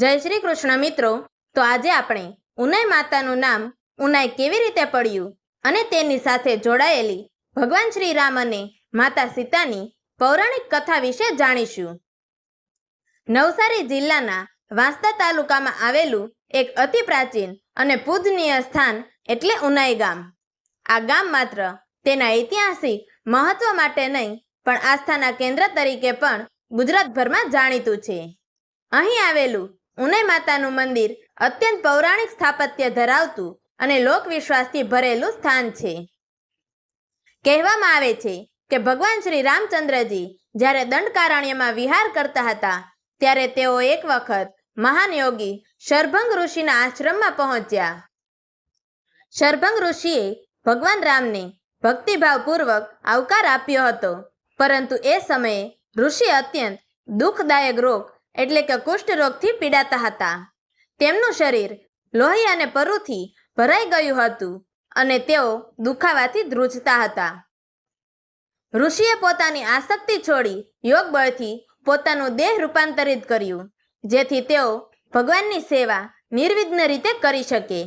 જય શ્રી કૃષ્ણ મિત્રો. તો આજે આપણે ઉનાઈ માતાનું નામ ઉનાઈ કેવી રીતે પડ્યું અને તેની સાથે જોડાયેલી ભગવાન શ્રી રામ અને માતા સીતાની પૌરાણિક કથા વિશે જાણીશું. નવસારી જિલ્લાના વાંસદા તાલુકામાં આવેલું એક અતિ પ્રાચીન અને પૂજનીય સ્થાન એટલે ઉનાઈ ગામ. આ ગામ માત્ર તેના ઐતિહાસિક મહત્વ માટે નહીં, પણ આસ્થાના કેન્દ્ર તરીકે પણ ગુજરાતભરમાં જાણીતું છે. અહીં આવેલું ઉનાઈ માતાનું મંદિર અત્યંત પૌરાણિક સ્થાપત્ય ધરાવતું અને લોકવિશ્વાસથી ભરેલું સ્થાન છે. કહેવામાં આવે છે કે ભગવાન શ્રી રામચંદ્રજી જ્યારે દંડકારણ્યમાં વિહાર કરતા હતા, ત્યારે તેઓ એક વખત મહાન યોગી શરભંગ ઋષિના આશ્રમમાં પહોંચ્યા. શરભંગ ઋષિએ ભગવાન રામને ભક્તિભાવપૂર્વક આવકાર આપ્યો હતો, પરંતુ એ સમયે ઋષિ અત્યંત દુઃખદાયક રોગ એટલે કે કુષ્ઠ રોગથી પીડાતા હતા. તેમનું શરીર લોહી અને પરુથી ભરાઈ ગયું હતું અને તેઓ દુખાવાથી ધ્રુજતા હતા. ઋષિએ પોતાની આસક્તિ છોડી યોગ બળથી પોતાનું દેહ રૂપાંતરિત કર્યું, જેથી તેઓ ભગવાનની સેવા નિર્વિઘ્ન રીતે કરી શકે.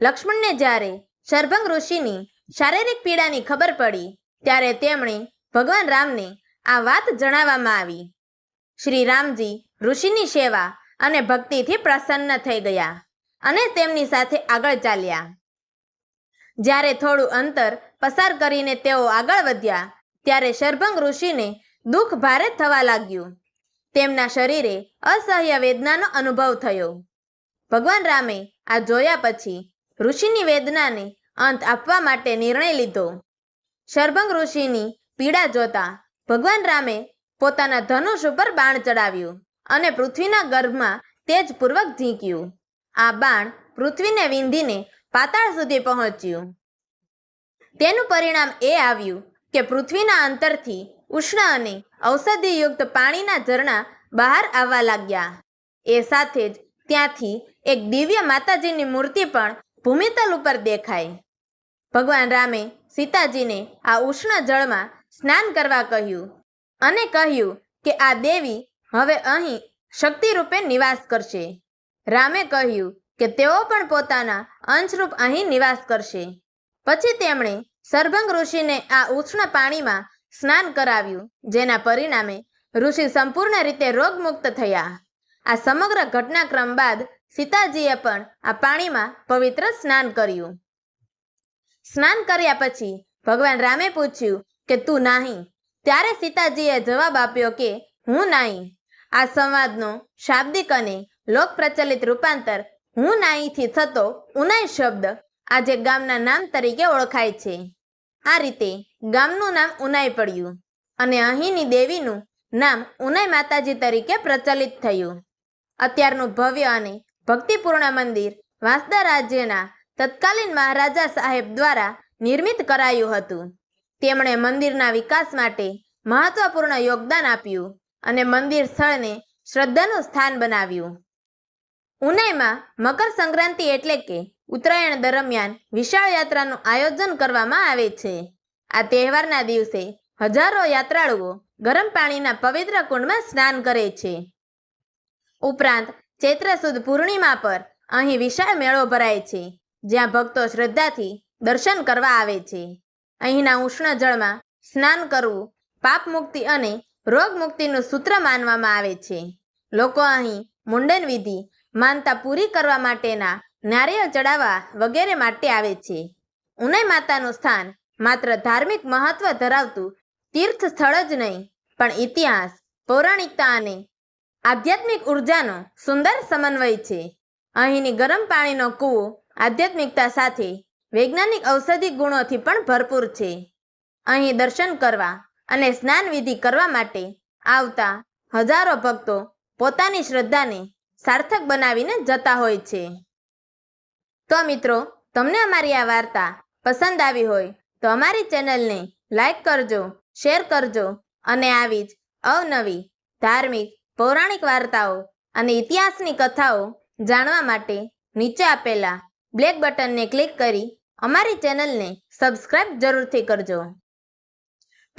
લક્ષ્મણને જ્યારે શરભંગ ઋષિની શારીરિક પીડાની ખબર પડી, ત્યારે તેમણે ભગવાન રામને આ વાત જણાવવામાં આવી. શ્રી રામજી ઋષિની સેવા અને ભક્તિથી પ્રસન્ન થઈ ગયા અને તેમની સાથે આગળ ચાલ્યા. જ્યારે થોડું અંતર પસાર કરીને તેઓ આગળ વધ્યા, ત્યારે શરભંગ ઋષિને દુઃખ ભારે થવા લાગ્યું. તેમના શરીરે અસહ્ય વેદનાનો અનુભવ થયો. ભગવાન રામે આ જોયા પછી ઋષિની વેદનાને અંત આપવા માટે નિર્ણય લીધો. શરભંગ ઋષિની પીડા જોતા ભગવાન રામે પોતાના ધનુષ ઉપર બાણ ચડાવ્યું. અને પૃથ્વીના ગર્ભમાં તેજપૂર્વક ઝીંક્યું. આ બાણ પૃથ્વીને વિંધીને પાતાળ સુધી પહોંચ્યું. તેનું પરિણામ એ આવ્યું કે પૃથ્વીના અંતરથી ઉષ્ણ અને ઔષધિયુક્ત પાણીના ઝરણા બહાર આવવા લાગ્યા. એ સાથે જ ત્યાંથી એક દિવ્ય માતાજીની મૂર્તિ પણ ભૂમિતલ ઉપર દેખાય ભગવાન રામે સીતાજીને આ ઉષ્ણ જળમાં સ્નાન કરવા કહ્યું અને કહ્યું કે આ દેવી હવે અહીં શક્તિ રૂપે નિવાસ કરશે. રામે કહ્યું કે તેઓ પણ પોતાના અંશરૂપ અહીં નિવાસ કરશે. પછી તેમણે સરભંગ ઋષિને આ ઉષ્ણ પાણીમાં સ્નાન કરાવ્યું, જેના પરિણામે ઋષિ સંપૂર્ણ રીતે રોગમુક્ત થયા. આ સમગ્ર ઘટનાક્રમ બાદ સીતાજીએ પણ આ પાણીમાં પવિત્ર સ્નાન કર્યું. સ્નાન કર્યા પછી ભગવાન રામે પૂછ્યું કે તું નાહી? ત્યારે સીતાજીએ જવાબ આપ્યો કે હું નાહી. આ સંવાદનો શાબ્દિક અને લોક પ્રચલિત રૂપાંતર હું નાહીથી થતો ઉનાઈ શબ્દ આજે ગામના નામ તરીકે ઓળખાય છે. આ રીતે ગામનું નામ ઉનાઈ પડ્યું અને અહીંની દેવીનું નામ ઉનાઈ માતાજી તરીકે પ્રચલિત થયું. અત્યારનું ભવ્ય અને ભક્તિપૂર્ણ મંદિર વાંસદા રાજ્યના તત્કાલીન મહારાજા સાહેબ દ્વારા નિર્મિત કરાયું હતું. તેમણે મંદિરના વિકાસ માટે મહત્વપૂર્ણ યોગદાન આપ્યું. અને મંદિર સ્થળને શ્રદ્ધાનું સ્થાન બનાવ્યું. ઉનાઈમાં મકર સંક્રાંતિ એટલે કે ઉત્તરાયણ દરમિયાન વિશાળ યાત્રાનું આયોજન કરવામાં આવે છે. આ તહેવારના દિવસે હજારો યાત્રાળુઓ ગરમ પાણીના પવિત્ર કુંડમાં સ્નાન કરે છે. ઉપરાંત ચૈત્ર સુદ પૂર્ણિમા પર અહીં વિશાળ મેળો ભરાય છે, જ્યાં ભક્તો શ્રદ્ધાથી દર્શન કરવા આવે છે. અહીંના ઉષ્ણ જળમાં સ્નાન કરવું, પાપ મુક્તિ અને રોગ મુક્તિનું સૂત્ર માનવામાં આવે છે. લોકો અહીં મુંડન વિધિ માનતા પૂરી કરવા માટેના નારિયેળ ચડાવવા વગેરે માટે આવે છે. ઉનાઈ માતાનું સ્થાન માત્ર ધાર્મિક મહત્વ ધરાવતું તીર્થ સ્થળ જ નહીં, પણ ઇતિહાસ, પૌરાણિકતા અને આધ્યાત્મિક ઉર્જાનો સુંદર સમન્વય છે. અહીંની ગરમ પાણીનો કૂવો આધ્યાત્મિકતા સાથે વૈજ્ઞાનિક ઔષધિ ગુણોથી પણ ભરપૂર છે. અહીં દર્શન કરવા અને સ્નાન વિધિ કરવા માટે આવતા હજારો ભક્તો પોતાની શ્રદ્ધાને સાર્થક બનાવીને જતા હોય છે. તો મિત્રો, તમને અમારી આ વાર્તા પસંદ આવી હોય તો અમારી ચેનલને લાઈક કરજો, શેર કરજો અને આવી જ અવનવી ધાર્મિક, પૌરાણિક વાર્તાઓ અને ઇતિહાસની કથાઓ જાણવા માટે નીચે આપેલા બ્લેક બટનને ક્લિક કરી અમારી ચેનલને સબસ્ક્રાઇબ જરૂરથી કરજો.